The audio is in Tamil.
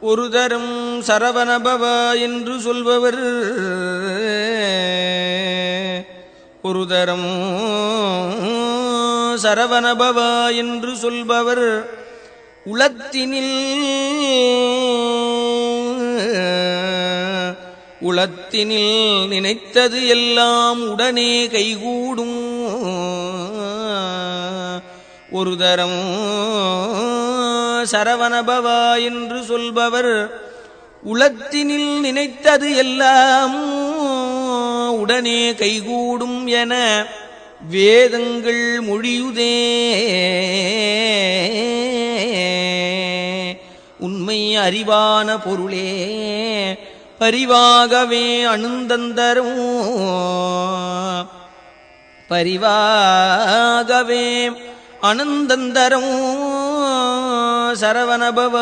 ஒரு தரம் சரவணபவா என்று சொல்பவர். ஒரு தரம் சரவணபவா என்று சொல்பவர். உளத்தினில் உளத்தினில் நினைத்தது எல்லாம் உடனே கைகூடும். ஒரு தரம் சரவணபவா என்று சொல்பவர் உளத்தினில் நினைத்தது எல்லாம் உடனே கைகூடும் என வேதங்கள் மொழியுதே. உண்மை அறிவான பொருளே பரிவாகவே அணுந்தந்தரும் பரிவாகவே அனந்தந்தரும் சரவணபவ